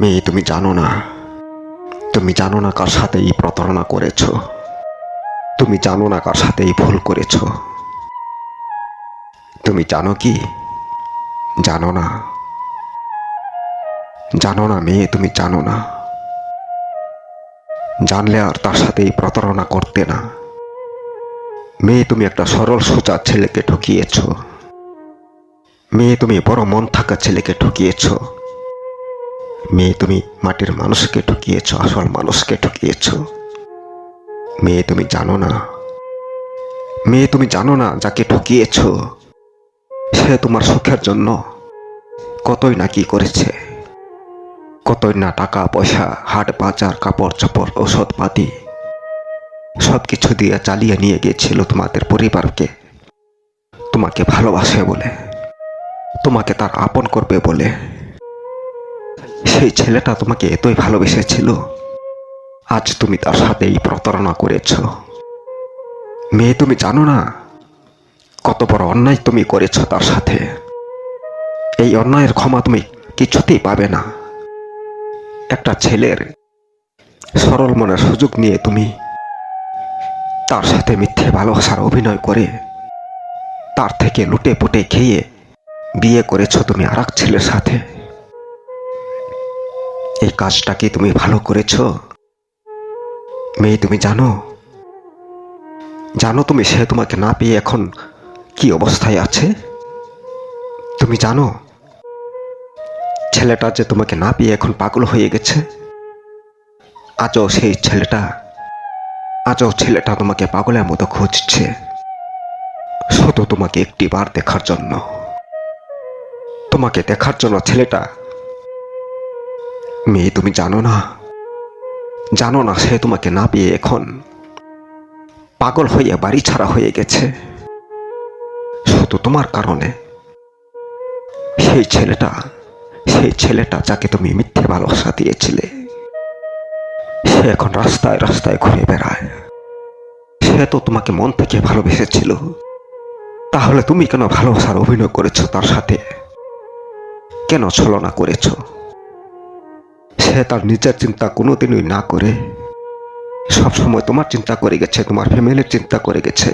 মেয়ে, তুমি জানো না। তুমি জানো না কার সাথে এই প্রতারণা করেছ। তুমি জানো না কার সাথে এই ভুল করেছ। তুমি জানো কি? জানো না। জানো না মেয়ে, তুমি জানো না। জানলে আর তার সাথে এই প্রতারণা করতে না। মেয়ে, তুমি একটা সরল, সোজা ছেলেকে ঠকিয়েছ। মেয়ে, তুমি বড় মন থাকা ছেলেকে ঠকিয়েছ। মেয়ে, তুমি মাটির মানুষকে ঠকিয়েছ, আসল মানুষকে ঠকিয়েছ। মেয়ে, তুমি জানো না। মেয়ে, তুমি জানো না যাকে ঠকিয়েছ। সে তোমার সুখের জন্য কতই না কি করেছে। কতই না টাকা, পয়সা, হাট, বাজার, কাপড় চোপড়, ঔষধপাতি সব কিছু দিয়ে চালিয়ে নিয়ে গিয়েছিল তোমাদের পরিবারকে। তোমাকে ভালোবাসে বলে, তোমাকে তার আপন করবে বলে। সেই ছেলেটা তোমাকে এতই ভালোবেসেছিল। আজ তুমি তার সাথে এই প্রতারণা করেছ। মেয়ে, তুমি জানো না কত বড় অন্যায় তুমি করেছ তার সাথে। এই অন্যায়ের ক্ষমা তুমি কিছুতেই পাবে না। একটা ছেলের সরল মনের সুযোগ নিয়ে তুমি তার সাথে মিথ্যে ভালোবাসার অভিনয় করে তার থেকে লুটে পুটে খেয়ে বিয়ে করেছ তুমি আর ছেলের সাথে। এই কাজটা কি তুমি ভালো করেছ? মেয়ে, তুমি জানো? জানো তুমি সে তোমাকে না পেয়ে এখন কি অবস্থায় আছে? তুমি জানো? ছেলেটা যে তোমাকে না পেয়ে এখন পাগল হয়ে গেছে? আজও সেই ছেলেটা, আজও ছেলেটা তোমাকে পাগলের মতো খুঁজছে। শুধু তোমাকে একটি বার দেখার জন্য। তোমাকে দেখার জন্য ছেলেটা মেয়ে, তুমি জানো না? জানো না সে তোমাকে না পেয়ে এখন পাগল হয়ে, বাড়ি ছাড়া হয়ে গেছে। শুধু তোমার কারণে। সেই ছেলেটা সেই ছেলেটা যাকে তুমি মিথ্যে ভালোবাসা দিয়েছিলে, সে এখন রাস্তায় রাস্তায় ঘুরে বেড়ায়। সে তো তোমাকে মন থেকে ভালোবেসেছিল। তাহলে তুমি কেন ভালোবাসার অভিনয় করেছ তার সাথে? কেন ছলনা করেছ? সে তার নিজের চিন্তা কোনোদিনই না করে। সবসময় তোমার চিন্তা করে গেছে, তোমার ফ্যামিলির চিন্তা করে গেছে।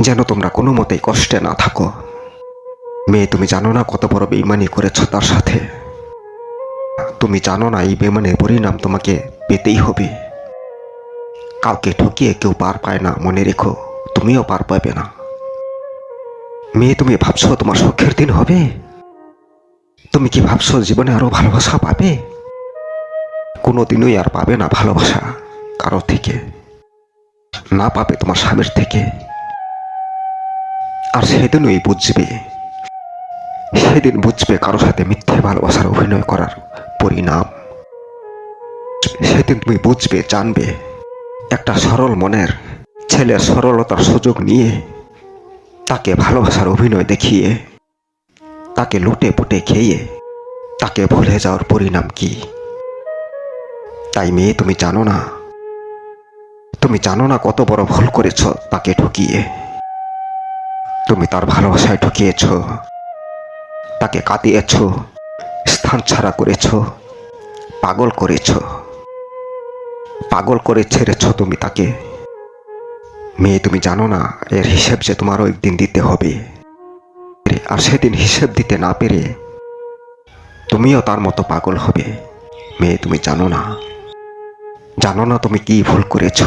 যেন তোমরা কোনো মতেই কষ্টে না থাকো। মেয়ে, তুমি জানো না কত বড় বেইমানি করেছ তার সাথে। তুমি জানো না এই বেমানের পরিণাম তোমাকে পেতেই হবে। কাউকে ঠকিয়ে কেউ পার পায় না, মনে রেখো, তুমিও পার পাবে না। মেয়ে, তুমি ভাবছ তোমার সুখের দিন হবে? তুমি কি ভাবছ জীবনে আরও ভালোবাসা পাবে? কোনোদিনই আর পাবে না ভালোবাসা, কারও থেকে। না পাবে তোমার স্বামীর থেকে। আর সেদিনই বুঝবে, সেদিন বুঝবে কারও সাথে মিথ্যে ভালোবাসার অভিনয় করার পরিণাম। সেদিন তুমি বুঝবে, জানবে, একটা সরল মনের ছেলের সরলতার সুযোগ নিয়ে তাকে ভালোবাসার অভিনয় দেখিয়ে তাকে লুটে পুটে খেয়ে তাকে ভুলে যাওয়ার পরিণাম কি? তাই মেয়ে, তুমি জানো না। তুমি জানো না কত বড় ভুল করেছ তাকে ঠকিয়ে। তুমি তার ভালোবাসায় ঠকিয়েছ। তাকে কাঁদিয়েছ। স্থান ছাড়া করেছ। পাগল করেছ। পাগল করে ছেড়েছ তুমি তাকে। মেয়ে, তুমি জানো না, এর হিসেব যে তোমারও একদিন দিতে হবে। আর সেদিন হিসেব দিতে না পেরে তুমিও তার মতো পাগল হবে। মেয়ে, তুমি জানো না। জানো না তুমি কি ভুল করেছ।